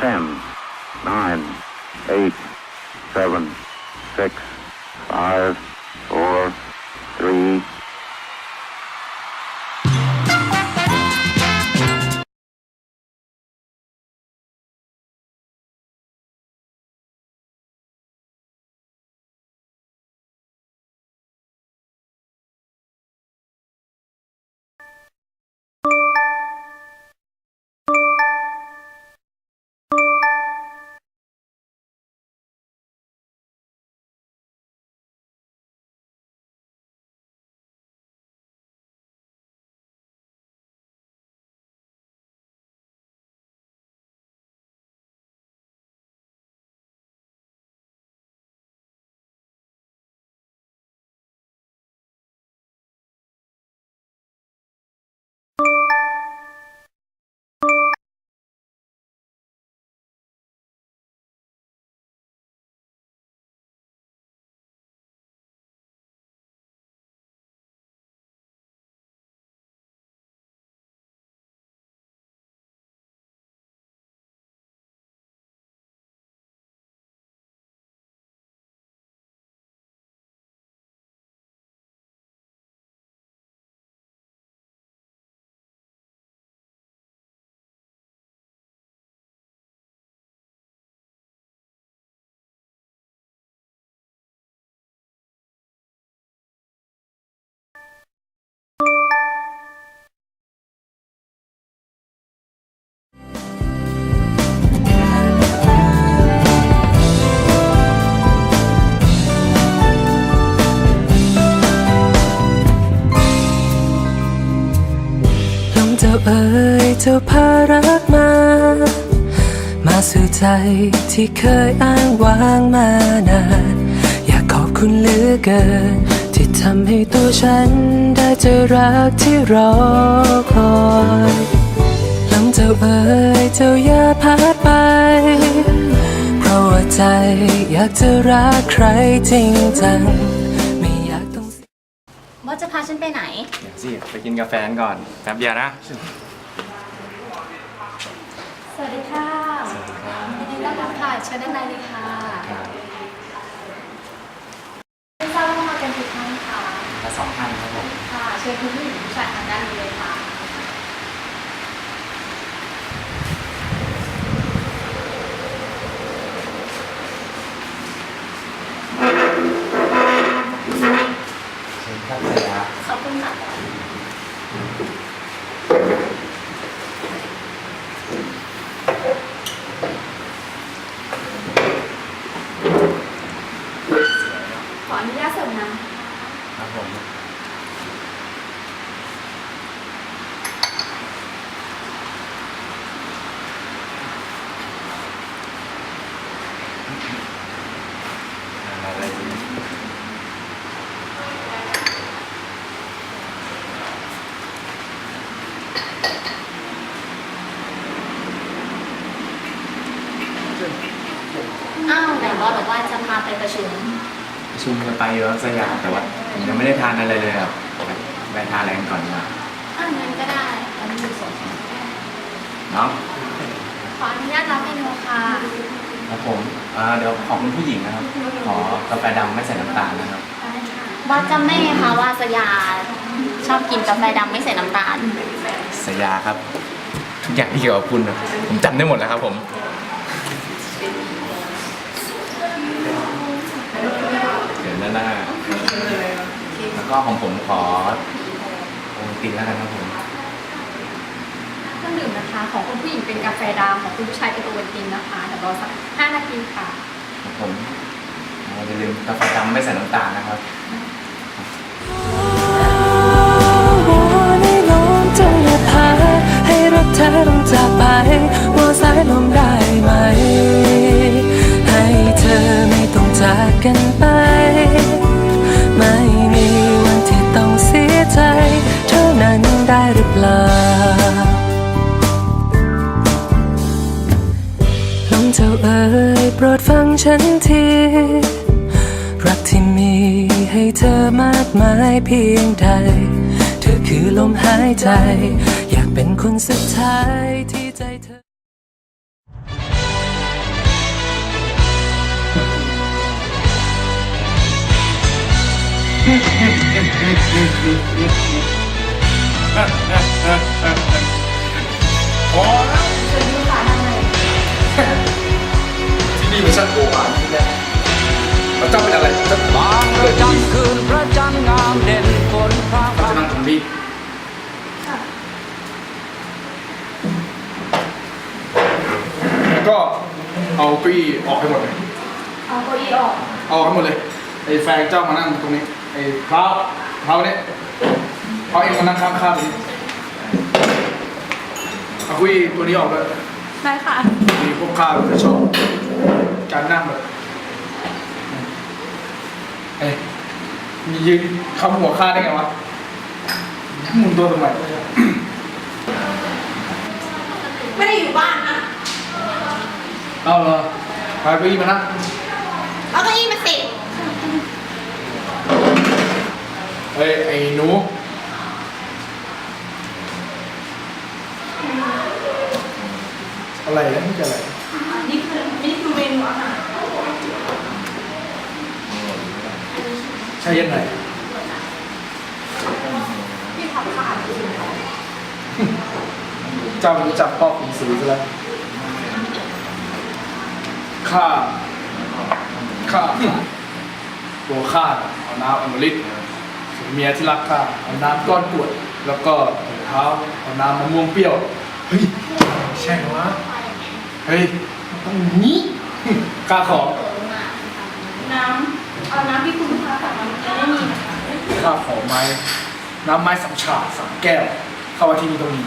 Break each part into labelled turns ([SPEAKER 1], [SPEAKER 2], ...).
[SPEAKER 1] 10, 9, 8, 7, 6, 5, 4,
[SPEAKER 2] เจ้าพารักมา มาสู่ใจที่เคยอ้างว้างมานาน อยากขอบคุณเหลือเกิน ที่ทำให้ตัวฉันได้เจอรักที่รอคอยลมเจ้าเอ๋ยเจ้าอย่าพัดไป เพราะว่าใจอยากจะรักใครจริงจังไม่อยากต้อง
[SPEAKER 3] บอสจะพาฉันไปไหน
[SPEAKER 4] เดี๋ยวสิ ไปกินกาแฟกันก่อน แป๊บเดียวนะ
[SPEAKER 3] สวัสดีค่ะยินดีต้อนรับค่ะเชิญด้านในเลยค่ะไม่ทราบว่ามากันกี่ท่านคะ
[SPEAKER 4] มาสองท่านครับผม
[SPEAKER 3] ค่ะ เชิญคุณผู้หญิงผู้ชายทางด้านนี้เลยค่ะ
[SPEAKER 4] เชิญครับสยา
[SPEAKER 3] ขอบคุณค่ะ ขออนุญาตเสริมน้ำ
[SPEAKER 4] ครับผม อะไรดี
[SPEAKER 3] อ้าวไหนบอสบอกว่าจะพาไปประชุม
[SPEAKER 4] ประ ชุมกันไปเยอะสยามแต่ว่าผมยังไม่ได้ทานอะไรเลยครับไปทานอะไรกันก่อนดีกว่า
[SPEAKER 3] อ้าวงั้นก็ได้ตอนนี้อยู่สอง
[SPEAKER 4] เนาะ
[SPEAKER 3] ขออนุญาตรับเมนูค่ะ
[SPEAKER 4] ครับผมอ่าเดี๋ยวของคุณผู้หญิงนะครับ ขอกาแฟดำไม่ใส่น้ำตาลนะครับ
[SPEAKER 3] บอสจำไม่ค่ะว่าสยาชอบกินกาแฟดำไม่ใส่น้ำตาล
[SPEAKER 4] สยาครับ ทุกอย่างที่เกี่ยวกับคุณนะผมจำได้หมดแล้วครับผมเดี๋ยวหน้าหน้าแล้ว ก็ของผมขอโอวัลตินแล้วกันครับผม
[SPEAKER 5] เครื่องดื่มนะคะ ของคุณผู้หญิงเป็นกาแฟดำของคุณผู้ชายเป็นโอวัลตินนะคะเดี๋ยวรอสัก5นาทีค่ะ
[SPEAKER 4] ของผมอ่าอย่าลืมกาแฟดำไม่ใส่น้ำตาลนะครับ
[SPEAKER 2] ฉันที รักที่มีให้เธอมากมายเพียงใด เธอคือลมหายใจ อยากเป็นคนสุดท้ายที่ใจเธอ
[SPEAKER 6] เคื
[SPEAKER 7] นพระจันทร์งามเด่นฝนพราง
[SPEAKER 6] พระเจ้านั่งตรงนี้แล้วก็เอาเก้าอี้ออกให้หมดเลย
[SPEAKER 8] เอาเก้าอี้ออก
[SPEAKER 6] เอาให้หมดเลย ไอ้แฟนเจ้ามานั่งตรงนี้ ไอ้เท้าเท้าเนี่ยเท้าเองมานั่งข้างข้างๆนี้เอาเกุ้ยตัวนี้ออกเลย
[SPEAKER 8] ได้ค่ะ
[SPEAKER 6] มีพวกข้าจะชอบการนั่งแบบเอ้ย มียืนคำหัวข้าได้ไงวะหมุนตัวทำไม
[SPEAKER 8] ไม่ได้อยู่บ้านนะ
[SPEAKER 6] เอาเหรอพาเก้าอี้มานั่ง
[SPEAKER 8] เอาเก้าอี้มาสิ
[SPEAKER 6] เฮ้ยไอ้หนูอะไรแล้วนี่จะอะไร
[SPEAKER 8] นี่คือนี่คือเมนูอาหาร
[SPEAKER 6] ใช่ยังไง
[SPEAKER 8] ที่ทำข้าว
[SPEAKER 6] เจ้ารู้จักพ่อขุนศรีซะแล้วข้าข้าตัวข้าเอาน้ำอมฤตส่วนเมียที่รักข้าเอาน้ำก้อนกรวด แล้วก็ถุงเท้าเอาน้ำมะม่วงเปรี้ยว เฮ้ย ใช่เหรอวะเฮ้ยมันต้องอย่างนี้ข้าขอ
[SPEAKER 8] น้ำ เอาน้ำที่คุณลูกค้าสั่งมาเมื่อกี้ไม่มีนะคะ
[SPEAKER 6] ข้าขอไม้น้ำไม้สามฉาดสามแก้ว เข้ามาที่นี่ตรงนี้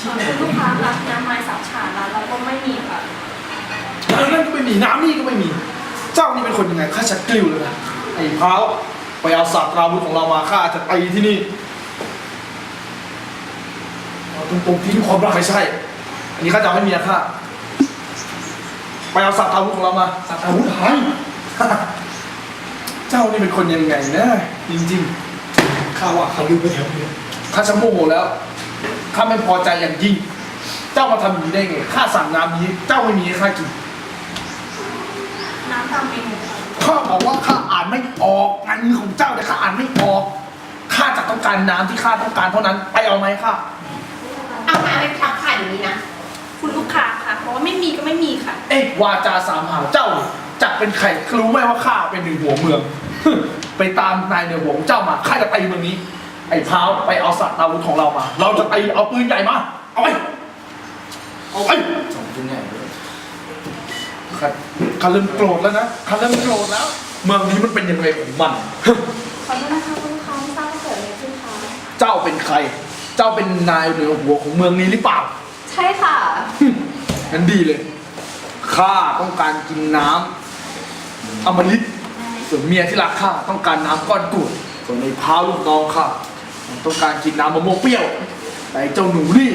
[SPEAKER 8] คุณลูกค้ารับน้ำไม้สับฉาร้านเราก็ไม่มีค่ะ
[SPEAKER 6] น้ำนั่นก็ไม่มีน้ำนี่ก็ไม่มี เจ้านี่เป็นคนยังไงข้าชักกลิ้วเลยนะไอ้พร้าวไปเอาศาสตราวุธของเรามาข้าจะตีที่นี่เอาตรงๆทิ้งความรักไม่ใช่ อันนี้ข้าจะเอาให้เมียข้าไปเอาศาสตราวุธของเรามาศาสตราวุธหายเจ้านี่เป็นคนยังไงนะจริงๆข้าว่าเขาลืมไปแล้วเนี่ยข้าชักโมโหแล้วข้าไม่พอใจอย่างยิ่ง เจ้ามาทำอย่างนี้ได้ไงข้าสั่งน้ำนี้ เจ้าไม่มีให้ข้ากิน
[SPEAKER 8] น้ำตามเมนูค่ะ
[SPEAKER 6] ข้าบอกว่าข้าอ่านไม่ออกงานมือของเจ้าแต่ยข้าอ่านไม่ออกข้าจะต้องการน้ำที่ข้าต้องการเท่านั้นไปเอาไหมข้า
[SPEAKER 8] เอามาเป็นทักขายอย่างนี้นะ คุณลูกค้าค่ะเพราะว่าไม่มีก็ไม่มีค่ะ
[SPEAKER 6] เอ๊ะวาจาสามหาวเจ้าจักเป็นใครรู้ไหมว่าข้าเป็นหนึ่งหัวเมือง ไปตามนายเหนือหัวของเจ้ามาข้าจะตีเมืองนี้ ไอ้พร้าวไปเอาสัตว์อาวุธของเรามา เราจะตีเอาปืนใหญ่มา เอาไปเอาไปสองปืนใหญ่ด้วยข้าข้าเริ่มโกรธแล้วนะข้าเริ่มโกรธแล้ว เมืองนี้มันเป็นยังไงของมัน
[SPEAKER 8] ขอโทษนะคะคุณลูกค้าไม่ทราบว่าเกิดอะไรขึ้นคะ
[SPEAKER 6] เจ้าเป็นใคร เจ้าเป็นนายเหนือหัวของเมืองนี้หรือเปล่า
[SPEAKER 8] ใช่ค่ะ
[SPEAKER 6] งั้นดีเลย ข้าต้องการกินน้ำอมฤต ส่วนเมียที่รักข้าต้องการน้ำก้อนกรวดส่วนในพราวลูกน้องข้ามันต้องการกินน้ำมะม่วงเปรี้ยว แต่ไอ้เจ้าหนูนี่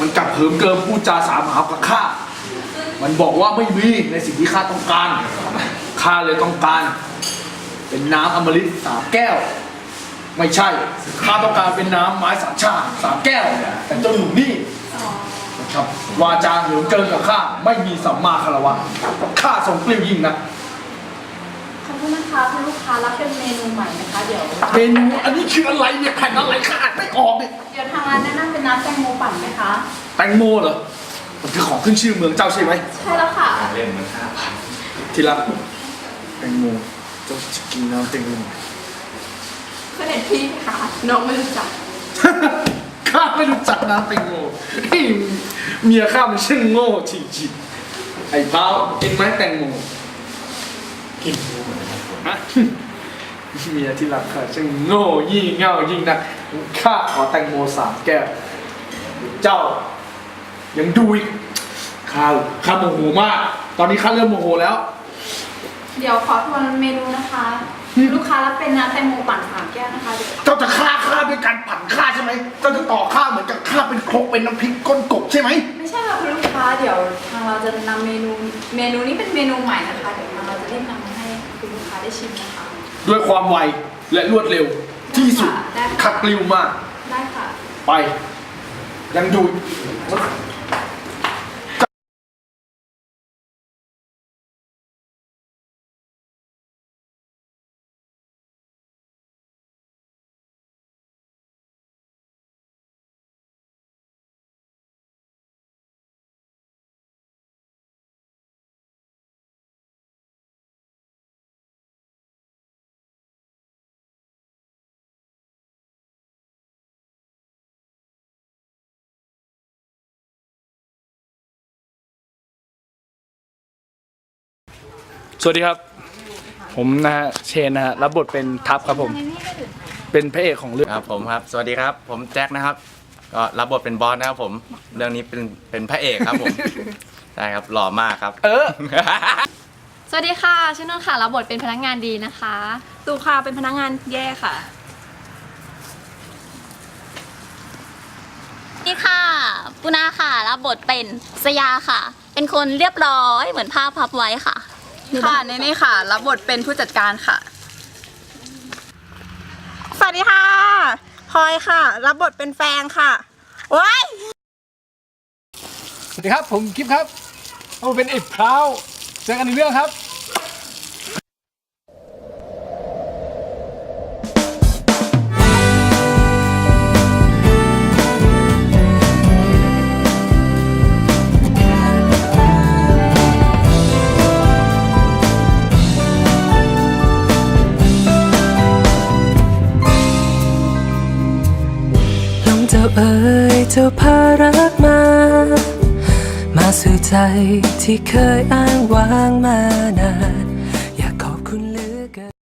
[SPEAKER 6] มันกลับเหิมเกิมพูดจาสามหาวกับข้า มันบอกว่าไม่มีในสิ่งที่ข้าต้องการ ข้าเลยต้องการ เป็นน้ำอมฤตสามแก้ว ไม่ใช่ ข้าต้องการเป็นน้ำไม้สามชาติสามแก้ว แต่เจ้าหนูนี่ครับวาจาเหิมเกินกับข้าไม่มีสัมมาคารวะข้าทรงเปรี้ยวยิ่งนะ
[SPEAKER 8] ขอโทษนะ คะคุณลูกค้ารับเป็นเมนูใหม่นะคะ เดี๋ยว
[SPEAKER 6] เมนูอันนี้คืออะไรเนี่ยแผ่นอะไรข้าอ่านไม่ออกเนี่ย
[SPEAKER 8] เดี๋ยวทางร้านแนะนำเป็นน้ำแตงโมปั่นไหมคะ
[SPEAKER 6] แตงโมเหรอมันคือของขึ้นชื่อเมืองเจ้าใช่ไหม
[SPEAKER 8] ใช่แล้วค่ะ
[SPEAKER 6] เล่นมันห้าพันที่รักแตงโมเจ้าจะกินน้ำแตงโม
[SPEAKER 8] เพื่อนเด็ดพี่ค่ะ น้องไม่รู้จัก
[SPEAKER 6] ข้าไม่รู้จักน้ำแตงโมเฮ้ยเมียข้ามันช่างโง่จริงๆไอ้เบ้ากินไหมแตงโม กิน ฮะเมียที่รักข้าช่างโง่ยิ่งเง่ายิ่งนักข้าขอแตงโมสามแก้วเจ้า ยังดูอีกข้าข้าโมโหมาก ตอนนี้ข้าเริ่มโมโหแล้ว
[SPEAKER 8] เดี๋ยวขอทวนเมนูนะคะ ลูกค้ารับเป็นน้ำแตงโมปั่นสามแก้วนะคะเดี๋ยว
[SPEAKER 6] เจ้าจะฆ่าข้าด้วยการปั่นข้าใช่ไหมเจ้าจะต่อข้าเหมือนกับข้าเป็นครกเป็นน้ำพริกก้นกบใช่ไหม
[SPEAKER 8] ไม่ใช่ค่ะคุณลูกค้าเดี๋ยวทางเราจะนำเมนูเมนูนี้เป็นเมนูใหม่นะคะเดี๋ยวทางเราจะรีบนำ ชิมนะคะ
[SPEAKER 6] ด้วยความไวและรวดเร็วที่สุด
[SPEAKER 8] ได้ค่ะ
[SPEAKER 6] ขัดกลิวมาก
[SPEAKER 8] ได้ค่ะ
[SPEAKER 6] ไป ยังดู สวัสดีครับ ผมนะฮะเชนนะฮะรับบทเป็นทัพครับผม เป็นพระเอกของเรื่อง
[SPEAKER 4] ครับผมครับ สวัสดีครับ ผมแจ็คนะครับ ก็รับบทเป็นบอสนะครับผม เรื่องนี้เป็นเป็นพระเอกครับผม ใช่ครับหล่อมากครับ
[SPEAKER 6] เออ
[SPEAKER 5] สวัสดีค่ะชื่อนนท์ค่ะรับบทเป็นพนักงานดีนะคะ
[SPEAKER 8] ตูค่ะเป็นพนักงานแย่ค่ะ
[SPEAKER 3] นี่ค่ะปุนาค่ะรับบทเป็นสยาค่ะ เป็นคนเรียบร้อยเหมือนภาพพับไว้ค่ะ
[SPEAKER 8] ค่ะในเน่ค่ะ รับบทเป็นผู้จัดการค่ะ
[SPEAKER 9] สวัสดีค่ะพลอยค่ะ รับบทเป็นแฟงค่ะว้าย
[SPEAKER 6] สวัสดีครับ ผมกิฟครับผมเป็นเอกพราวเจอกันในเรื่องครับ
[SPEAKER 2] เจ้าพารักมา มาสู่ใจที่เคยอ้างว้างมานาน